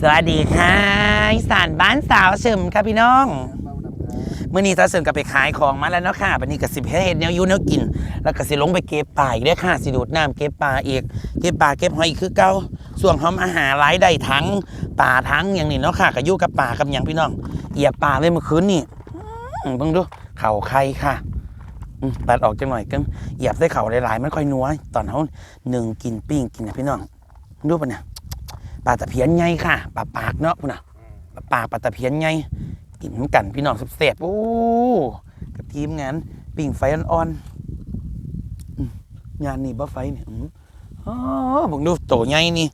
สวัสดีค่ะอีสานบ้านสาวเฉิมค่ะพี่น้องเมื่อนี้สาวเฉิมก็ไปขายของมาแล้วเนาะค่ะวันนี้ก็สิบเฮ็ดแนวยูแนวกิน แล้วก็สิลงไปเก็บปลาอีกเด้อค่ะสิดูดน้ำเก็บปลาอีกเก็บปลาเก็บหอยอีกคือเก่าส่วนหอมอาหารหลายได้ทั้งปลาทั้งอย่างนี้เนาะค่ะก็อยู่กับปลากับอย่างพี่น้องเหยียบปลาเลยเมื่อคืนนี่เบิ่งดูเข่าใครค่ะอืมตัดออกจังหน่อยกันเหยียบใส่เข่าหลายๆมันค่อยนัวตอนเขาหนึ่งกินปิ้งกินนะพี่น้องดูปะเนี่ย ปลาตะเพียนไงค่ะปลาปากเนาะพุ่นน่ะปลาปากปลาตะเพียนไงกินน้ำกันพี่น้องเสียบๆโอ้กับทีมงานปิ่งไฟอ่อนๆอืมงานนี่บ่ไฟเนี่ยอืมอ๋อผมดูโตใหญ่นี่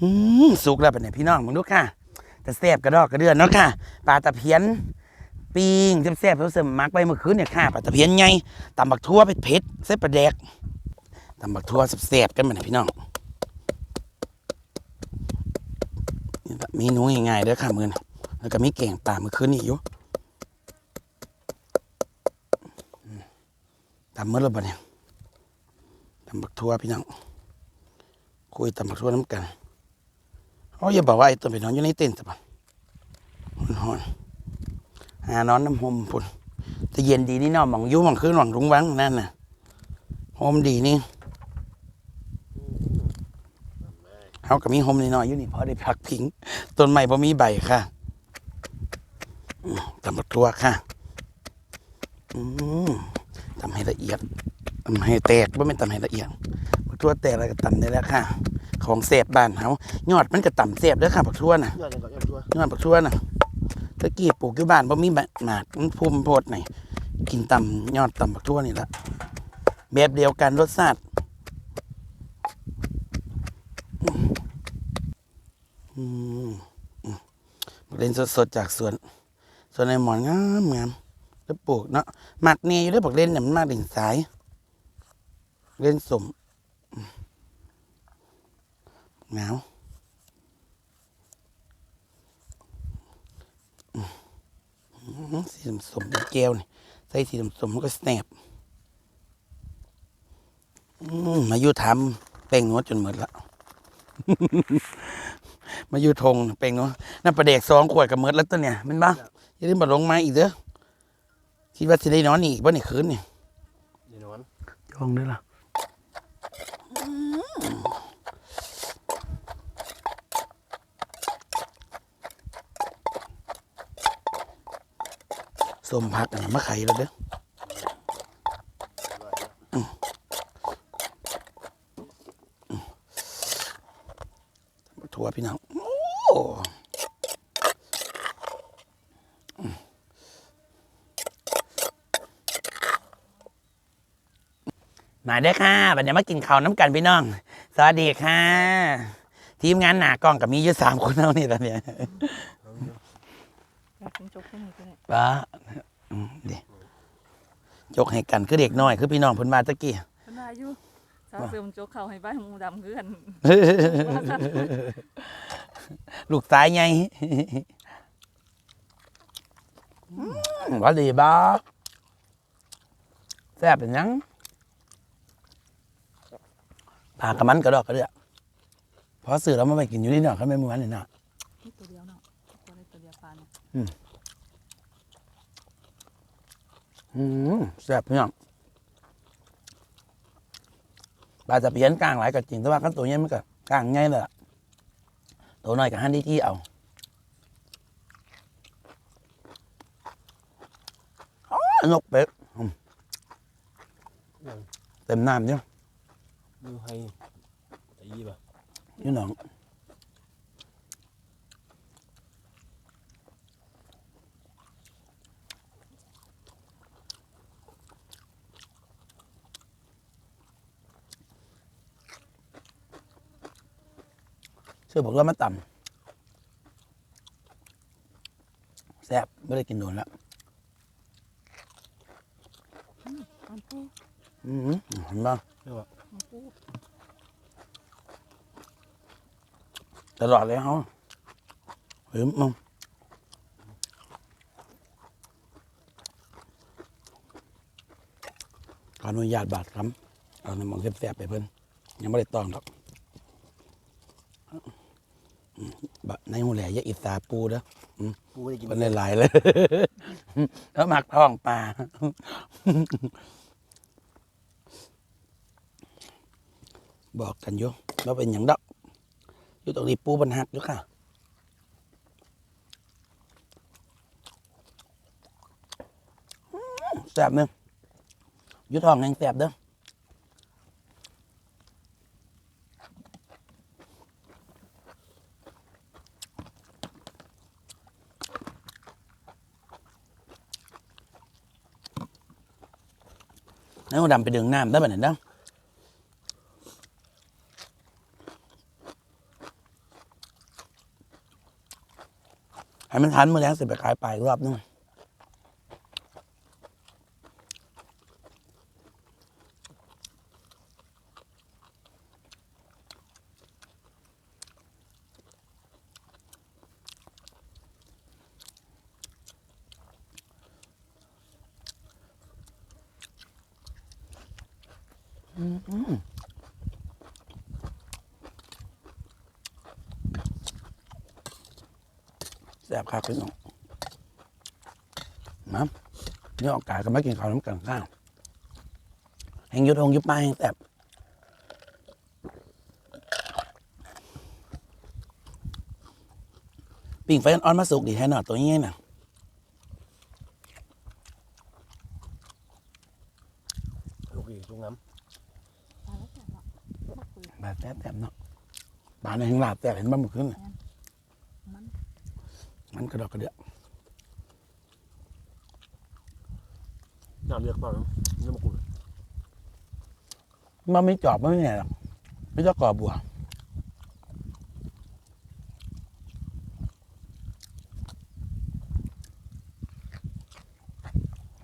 อืมสุกแล้วปะเนี่ยพี่น้องผมดูค่ะแต่เสียบกระดอกกระเดือนเนาะค่ะปลาตะเพียนปิงเสียบๆเสริมมักไปเมื่อคืนเนี่ยค่ะปลาตะเพียนไงตำบักทั่วเผ็ดๆเส้นปลาแดกตำบักทั่วเสียบๆกันมาเนี่ยพี่น้อง นี่แบบ เมนูง่ายๆเด้อค่ะมือนะแล้วก็มีแกงป่าเมื่อคืนนี้อยู่อืมตำเมื่อไรบ่เนี่ยตำบักทั่วพี่น้องคุยตำบักทั่วน้ำกันเขาอย่าบอกว่าไอ้ตัวไปนอนอยู่ในเต็นท์สิบ่ะหอนหานอนน้ำหอมพุ่นแต่เย็นดีนี่นาะหมองยุ่หมองคืนหมองรุงวังนั่นน่ะหอมดีนี่ เขาก็มีโฮมน้อยๆอยู่นี่พอได้พักพิงต้นไม้พอมีใบค่ะตำบักทั่วค่ะทำให้ละเอียดทำให้แตกว่าไม่นทำให้ละเอียดบักทั่วแตกแล้วก็ตำได้แล้วค่ะ ของเสพบ้านเขายอดมันก็ต่ำเสพเด้อค่ะบักทั่วน่ะยอดยังก่อนยอดชัวยอดบักทั่วน่ะตะกี้ปลูกอยู่บ้านพอมีหมากมันภูมิโพดหน่อยกินต่ำยอดต่ำบักทั่วนี่ละแบบเดียวกันรสชาติ อืมอืม เล่นสดๆจากสวนสวนในหมอนงามงามแล้วปลูกเนาะหมัดเนี่ยอยู่ได้บอกเล่นเนี่ยมันมากดิ่งสาย เล่นสมหนาวอืมอืมสมแก้วนี่ใส่สีสมๆมันก็สแนบอืมมาอยู่ทำแป้งนวดจนหมดละ มาอยู่ทงเป็นเนาะนั่นประเด็กสองขวดกับเมิดแล้วตัวเนี่ยแมันบ้าอย่าลืมมาลงมาอีกเด้อคิดว่าจะได้นอนอีกบ่เนี่ยคืนนี่เดี๋ยวนอนจองได้ละสมพักอันนี้มะไข่แล้วเด้ออืมอืมถั่ วพี่น้องโอ้อืมมาเด้อค่ะบัดนี้มากินข้าวน้ำกันพี่น้อง สวัสดีค่ะ ทีมงานหนากล้องกับมีอยู่สามคนเท่านี้ตอนเนี้ยอยากกินโจ๊กขึ้นอีกก็ได้ป้าอืมเดี๋ยวยกให้กันคือเด็กน้อย คือพี่น้องเพิ่นมาตะกี้เพิ่นว่าอยู่ สาวเสริมโจ๊กเข้าให้บ้านหมูดำคือกันลูกสายไงว่าดีบ้าแซ่บเป็นหยังปลากระมันกระดอกกระเดือกพอสื่อแล้วมาไปกินอยู่นี่เนาะเขาไม่ม้วนเลยเนาะนี่ตัวเดียวเนาะตัวเล็กตัวเดียวปลาเนี่ยอืมแซ่บพี่น้อง ปลาจะเพี้ยนกลางหลายก็จริงแต่ว่ากันตัวนี้มันก็กลางง่ายเลยล่ะตัวน้อยกับฮันที่ที่เอาอ๋อนกเป็ดอืมเต็มน้ำเนี่ยดูให้ตีป่ะพี่น้อง เชื่อบอกว่ามาต่ำแซ่บไม่ได้กินโดนแล้วมันปูอืมเห็นบ้างมันปูตลอดเลยเขาเฮ้ยมึงขออนุญาตบาทครับเอาในหมองแซ่บๆไปเพิ่นยังไม่ได้ตองหรอก ในหูแหล่อยาอิสาปูเด้อกูไม่ได้กินมันหลายๆเลยแล้วหมักท้องปลาบอกกันอยู่ว่าเป็นอย่างดอกอยู่ตรงนี้ปูบันหักอยู่ค่ะอื้อแซ่บเนึงอยู่ท้องยังแซ่บเด้อ ดำไปเดิงน้ำได้แบบนั้นเด้อให้มันทันมือแล้วสิไปขายไปรอบนึง แซ่บครับพี่น้องมาเนี่ยออกกาก็ไม่กินข้าวน้ำกันข้าวแหงยุดองยุบมาแหงแซ่บปิ่งไฟอ่อนมาสุกดีแท้หน่อตัวนี้น่ะ ลูกอีกลูกน้ ตายแล้วแก่ละมาคุย แบบแซ่บๆเนาะบานในแหงลาบแซ่บเห็นบ้างเมื่อคืนน่ะมันมันกระดอกกระเดือกำน้ำเลือกเปล่าเนาะน้ำมะกรูดมันไม่จอบไม่แน่หรอกไม่ต้องก่อบัว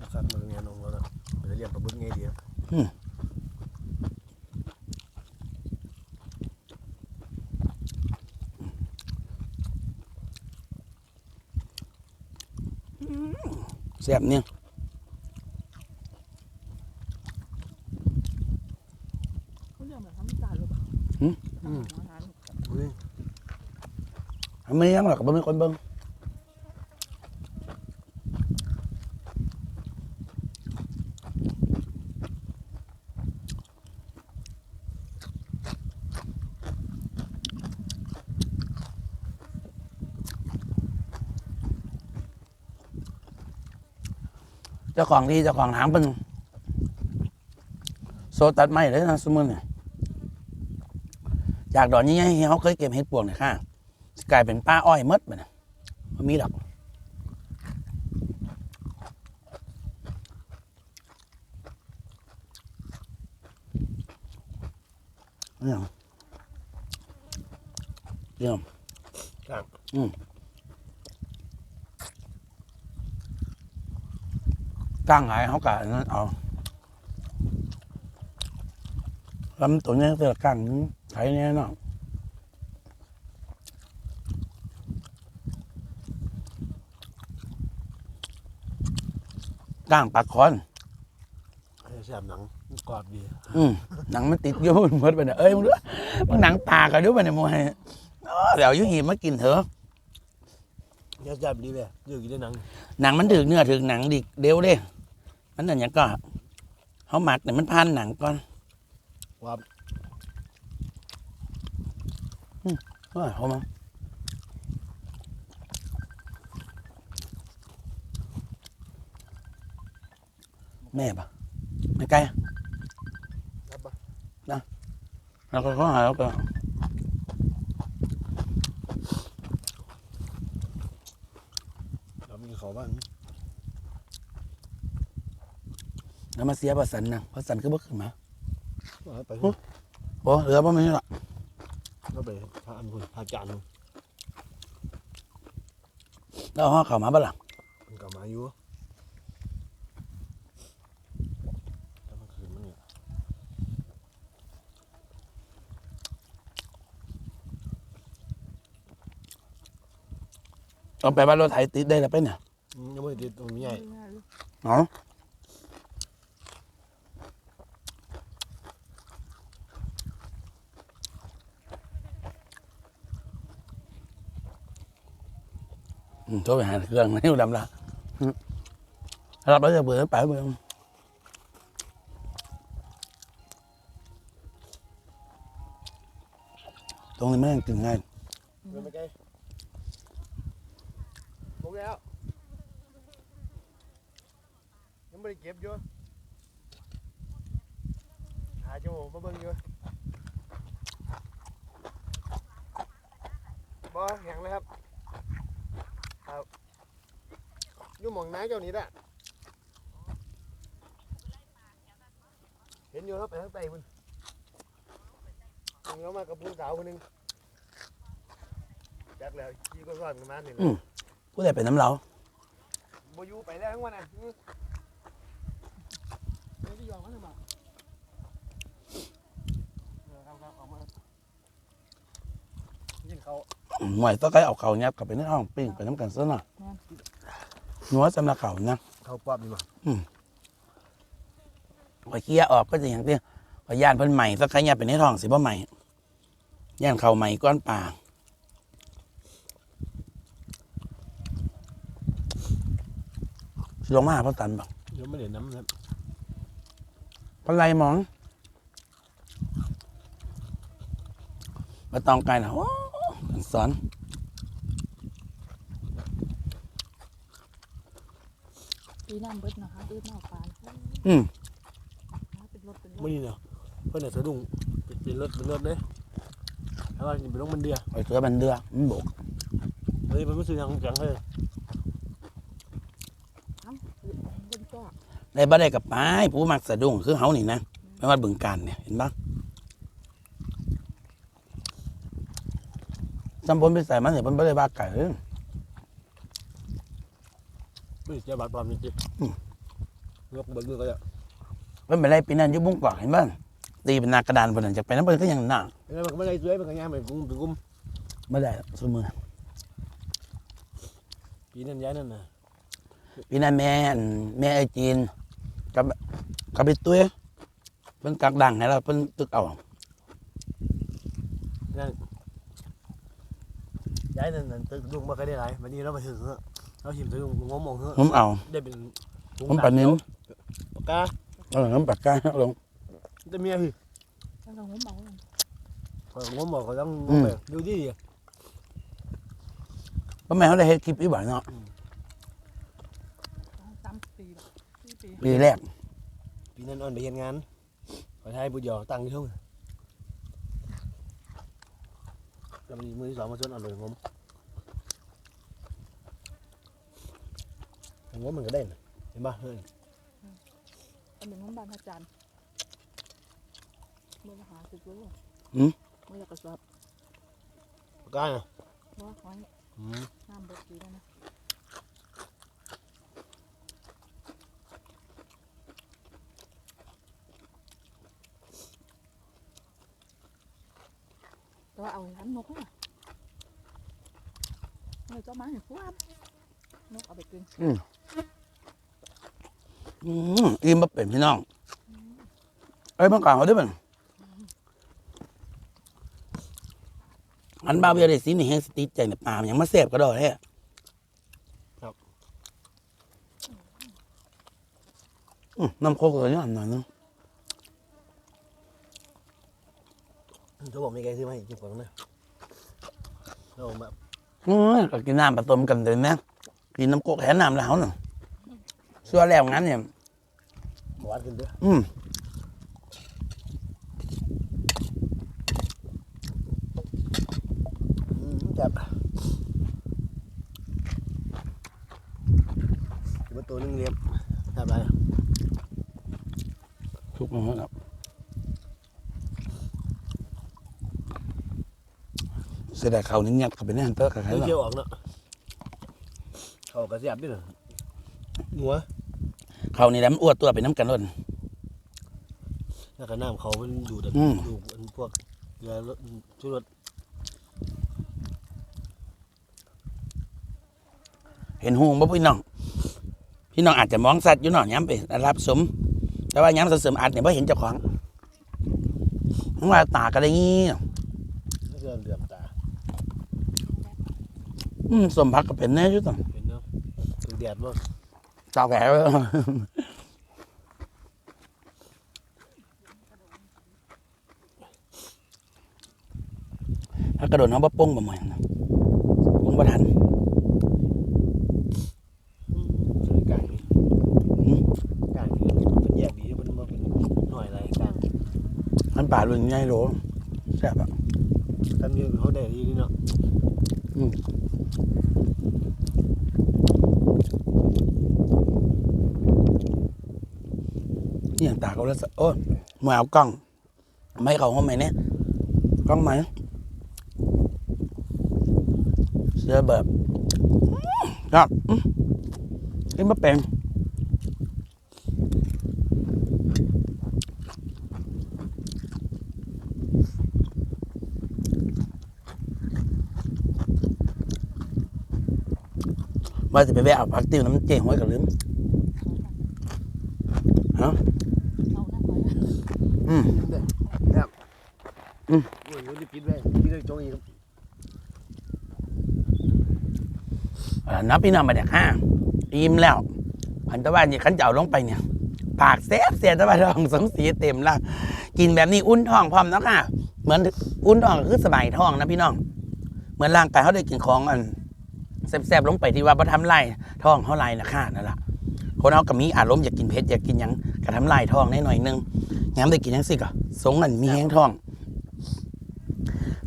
นะครับมาเรียนน้องเราเนาะไปเรียนปลาบึกไงดีอะ แซ่บเนี่ยเขาเรียกแบบทำจานหรือเปล่าหืมอืมอาหารเฮ้ยไม่ยังหรอกบ่มีคนเบิ่งาของที่เจ้าของถามเป็นโซตัดไม้เลยนะสมมุนเนี่ยจากดอกนี้ให้เขาเคยเก็บเห็ดปวกเนี่ยค่ะสิกลายเป็นป้าอ้อยหมดไปนะมันมีดอกเนี่ยเยี่ยมครับ ก้างหายเขากะนั้นเอาลำตัวเนี้ยแต่ละก้างนึงไถเนี้ยเนาะก้างปลาคอนให้แซ่บหนังมันกรอบดีอืมหนังมันติดอยู่บนหมดไปเนี่ยเอ้ยมึงดูมึงหนังปลากันด้วยไปเนี่ยมึงให้เออเดี๋ยวอยุหีมากินเถอะเนี่ยแซ่บดีเลยเยอะกินได้หนัง หนังมันถึกเนื้อถึกหนังดิเดี๋ยวเด้ มันนั่นอย่างก็เขาหมักเนี่ยมันพันหนังก่อนว่าว่าเขามาแม่ปะไม่ไกลอะรับปะแล้วก็เขาหาแล้วก็เรามีเขาบ้าง แล้วมาเสียประสันนะประสันก็บ่ขึ้นมาเอาไปโอ้เหลือบ่มีหรอกเราไปพาอันคนพาจานคนแล้วห่อเข้ามาบ่ล่ะมันกลับมาอยู่แต่มันคืนมันเนี่ยเอาไปว่ารถไถติดได้แล้วไปเนี่ยอืมยังไม่ติดตรงนี้ใหญ่ง่ายๆเลยเนาะ โทรไปหาเครื่องให้ดำละรับแล้วจะเบื่อไปเบื่อตรงนี้ไม่ได้กินง่ายเดินไปไกลลงแล้วยังไม่ได้เก็บอยู่หาจมูกมาเบิ่งอยู่บ่แข็งเลยครับ ครับอยู่หมองน้าเจ้านี้แหละเห็นอยู่ครับไปทางใต้พุ่นเงามากับผู้สาวคนหนึงจักแล้วขี่ก็ซ้อนกันมานี่แหละผู้ใดเป็นน้ำเหลาบอยู่ไปแล้วทั้งวันอะอืมไม่ได้ยอมกันหรือเปล่าเออครับครับเอามายิงเขา หน่วยต้องใกล้เอาเขาเนี่ยกลับไปในห้องปิ้งไปน้ำกันซะหน่อยนัวสำหรับเขานะเขาปรับดีมั้งพอเคี่ยออกก็จะอย่างที่พอย่านเพิ่นใหม่สักครั้งเนี่ยเป็นในท้องสิบ่ใหม่ย่านเขาใหม่ก้อนป่าสิลงมาหาพ่อตันบอกยังไม่เห็นน้ำเลยปลาไหลหมองมาตองไกลนะโอ้ สอนปีน้ำเบิดนะคะดื้อหน้าปานอืมเป็นรถเป็นรไม่ถดีเนาะเพื่อนเนี่ยสะดุ้งเป็นเป็นรถเป็นรถเลยแล้วว่าเป็นรถมันเดือไปเสือบันเดือมันบกเฮ้ยมันไม่ซื้อยังจังเลยบนก็ได้บ่ได้กับป้ายผู้มักสะดุ้งคือเฮานี่นะไม่ว่าบึงการเนี่ยเห็นปะ จำพนไปใส่มันเนี่ยมันบ่ได้บ้าไก่เด้อไม่เสียบาทปลอมจริงอืมๆยกเบนมือก็จะมันเป็นไรปีนั้นอยุบุ้งกว่าเห็นบ้างตีเป็นหนากระดานบนนั้นจากไปนั้นเพิ่นก็ยังหนักแล้วมันก็ไม่ได้สวยมันก็ย่างไปกุ้มไปกุ้มไม่ได้สมือปีนั้นย้ายนั่นน่ะปีนั้นแม่อันแม่ไอ้จีนกับกับไปตุ้ยเพิ่นกักดังให้เราเพิ่นตึกเอา ย้ายนั่นนั่นตึกดุ้งมาก็ได้หลายวันนี้เราไปถึงเหอะเราหิมตึกดุ้งงมมองเหอะผมเอาได้เป็นถุงผมปลานิ้วปากกาเออน้ำปากกาลงจะเมียพี่แล้วเราหัวเมาข้อยงมบอกเขาต้องงอืมมไปดูดิเพราะแม่เขาได้เฮ็ดคลิปอีบ่อยเนาะสามปีสี่ปีปีแรกปีนั้นอ่อนไปเห็นงานขอไทยบุญหยอตั้งที่ทุ่ง แล้วมันมือที่สองมาชนอ่อนเลยงมงมมันก็ได้นะเห็นป่ะเฮ้ยอันหนึ่งของบ้านอาจารย์เมื่อหาสิบโลเมื่ออยากกระสอบ ปากกาน่ะ ว่าหอย อืม น้ำเบิดดี แล้วนะแต่ว่าเอาล้านนกอะเมื่อเจ้ามาเห็นพวกนกเอาไปกินอืมอิ่มบ่เป็นพี่น้องเอ้ยเมื่อก่อนเขาได้เป็นอันบาเวียได้สินี่ให้สติดใจในปลามันยังมาเสพก็ได้แท้อืมน้ำโคกเลยนี่อันหน่อยนึง เขาบอกมีใครซื้อมาให้กินก่อนนะเราแบบอืมก็กินน้ำผสมกันเลยนะกินน้ำโคกแถมน้ำแล้วน่ะส่วนแล้วงั้นเนี่ยหวานขึ้นเด้ออืมอืมจับถือว่าตัวนึงเรียบจับอะไรทุกคนครับ สียดายเขานี่เงียบเขาไปแน่นเตอร์กับใครหรอเที่ยวออกเนาะเขากระเสียบด้วยเหรอหัวเขานี่แหล้วมันอ้วนตัวไปน้ำกันล้นแล้วก็น้ำเขามันดูดอืม ดูอันพวกเกลือรสชูรสเห็นหูบ่พี่น้อง พี่น้องอาจจะมองสัตว์อยู่หน่อยย้ำไปรับสม แต่ว่าย้ำเสริมอาจเนี่ยไ่เห็นเจ้าของทั้งว่าตาก็ได้งี้เกลือเหลื่อมตา อืมสมพักก็เป็นแน่ชุดต่างเห็นเนาะถึงแดดบ่สาวแก่เลยถ้ากระโดดเขาบ่ป้งบ่เหมือนนะป้งบ่ทันสวยกลางนี่อืมกลางนี่มันแยกดีมันมาเป็นหน่อยอะไรกลางมันป่าลุนใหญ่โหลแซ่บอะทำอยังเขาได้ดีนี่เนาะ นี่อย่างตาเขาแล้วสะโอ้ยมาเอากล้อง ไม่เขาห้องไหมเนี่ยกล้องไหมเสื้อแบบครับอื้อกินมาเป็น ว่าจะไปแวะเอาผักติ้วน้ำเจ๊ห้อยกับลืมเอาหน้าคอยอืมครับอืมโอ้ยมันจะปิดไว้ปิดไว้จงอีกครับเอ่อนับพี่น้องมาเนี่ยค่ะอิ่มแล้วพันตะวันเนี่ยขันเจ้าลงไปเนี่ยปากแซ่บเสียตะวันทองสองสีเต็มละกินแบบนี้อุ่นท้องพร้อมเนาะค่ะ เหมือนอุ่นท้องก็คือสบายท้องนะพี่น้อง เหมือนร่างกายเขาได้กินของอัน แซ่บๆลงไปที่ว่าบ่ทำลายท้องเขาลายนะค่ะนั่นแหละคนเขาก็มีอารมณ์อยากกินเผ็ดอยากกินหยังก็ทำลายท้องได้หน่อยนึงย้ำได้กินหยังสิก็สงอันมีแห้งท้อง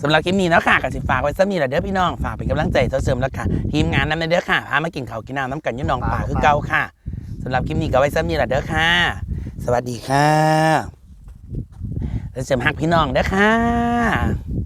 สำหรับคลิปนี้เนาะค่ะก็สิฝากไว้ซะมีแหละเด้อพี่น้องฝากเป็นกำลังใจเสริมแล้วค่ะทีมงานนั้นนะเด้อค่ะพามากินข้าวกินน้ำน้ำกันอยุ่หนองป่าคือเก่าค่ะสำหรับคลิปนี้ก็ไว้ซ้ำนี้แหละเด้อค่ะ สวัสดีค่ะแล้วเสริมหักพี่น้องเด้อค่ะ